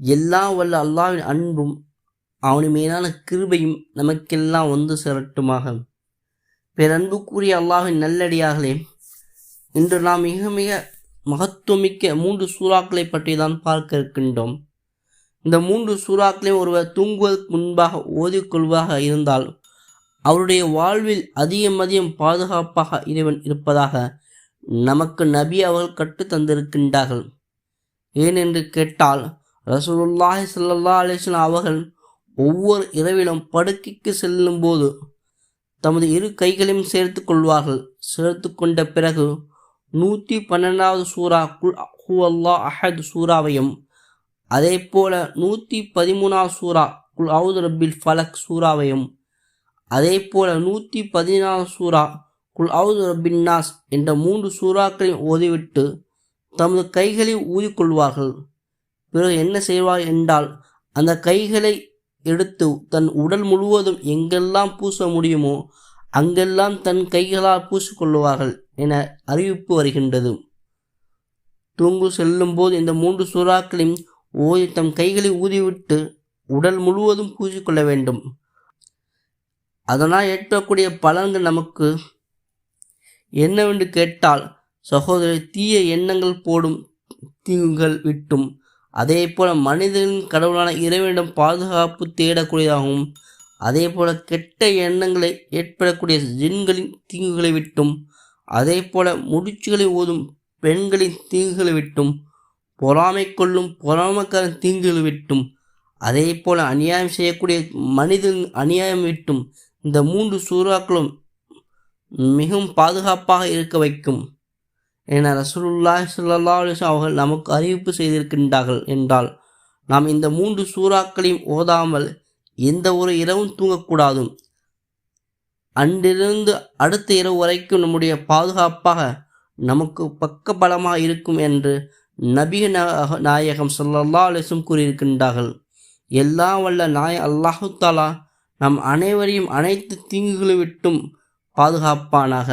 எல்லாம் வல்ல அல்லாவின் அன்பும் அவனின் மேலான கிருபையும் நமக்கெல்லாம் வந்து சேரட்டுமாக. பேரன்புக்குரிய அல்லாவின் நல்லடியார்களே இன்று நாம் மிக மிக மகத்துவமிக்க மூன்று சூறாக்களை பற்றி தான் பார்க்க இருக்கின்றோம். இந்த மூன்று சூறாக்களையும் ஒருவர் தூங்குவதற்கு முன்பாக ஓதிக்கொள்வதாக இருந்தால் அவருடைய வாழ்வில் அதிகம் அதிகம் பாதுகாப்பாக இறைவன் இருப்பதாக நமக்கு நபி அவர்கள் கற்று தந்திருக்கின்றார்கள். ஏனென்று கேட்டால் ரசூலுல்லாஹி சல்லா அலிஸ்லாம் அவர்கள் ஒவ்வொரு இரவிலும் படுக்கைக்கு செல்லும்போது தமது இரு கைகளையும் சேர்த்து கொள்வார்கள். சேர்த்து கொண்ட பிறகு நூற்றி பன்னெண்டாவது சூரா குல் ஹூ அல்லாஹ் அஹத் சூறாவையும் அதே போல நூற்றி பதிமூணாவது சூரா குல் அவுது ரபில் ஃபலக் சூறாவையும் அதே போல நூற்றி பதினாறு சூரா குல் அவுது ரபின் நாஸ் என்ற மூன்று சூறாக்களையும் ஓதிவிட்டு தமது கைகளை ஊதிக்கொள்வார்கள் பிறகு என்ன செய்வார் என்றால் அந்த கைகளை எடுத்து தன் உடல் முழுவதும் எங்கெல்லாம் பூச முடியுமோ அங்கெல்லாம் தன் கைகளால் பூசிக்கொள்வார்கள் என அறிவிப்பு வருகின்றது. தூங்கு செல்லும்போது இந்த மூன்று சூறாக்களையும் ஓதி தம் கைகளை ஊதிவிட்டு உடல் முழுவதும் பூசிக்கொள்ள வேண்டும். அதனால் ஏற்படக்கூடிய பலன்கள் நமக்கு என்னவென்று கேட்டால் சகோதரி தீய எண்ணங்கள் போடும் தீங்குகள் விட்டும் அதே போல மனிதனின் கடவுளான இறைவனிடம் பாதுகாப்பு தேடக்கூடியதாகவும் அதே போல கெட்ட எண்ணங்களை ஏற்படக்கூடிய ஜின்களின் தீங்குகளை விட்டும் அதே போல முடிச்சுகளை ஓதும் பெண்களின் தீங்குகளை விட்டும் பொறாமை கொள்ளும் பொறாமைக்காரன் தீங்குகளை விட்டும் அதே போல அநியாயம் செய்யக்கூடிய மனிதன் அநியாயம் விட்டும் இந்த மூன்று சூறாக்களும் மிகவும் பாதுகாப்பாக இருக்க வைக்கும். என ரசூலுல்லாஹி ஸல்லல்லாஹு அலிஸ்லாம் அவர்கள் நமக்கு அறிவிப்பு செய்திருக்கின்றார்கள் என்றால் நாம் இந்த மூன்று சூறாக்களையும் ஓதாமல் எந்த ஒரு இரவும் தூங்கக்கூடாதும். அன்றிலிருந்து அடுத்த இரவு வரைக்கும் நம்முடைய பாதுகாப்பாக நமக்கு பக்கபலமாக இருக்கும் என்று நபிக நாயகம் ஸல்லல்லாஹு அலைஹி கூறியிருக்கின்றார்கள். எல்லாம் வல்ல நாய அல்லாஹு தாலா நம் அனைவரையும் அனைத்து தீங்குகளை விட்டும் பாதுகாப்பானாக.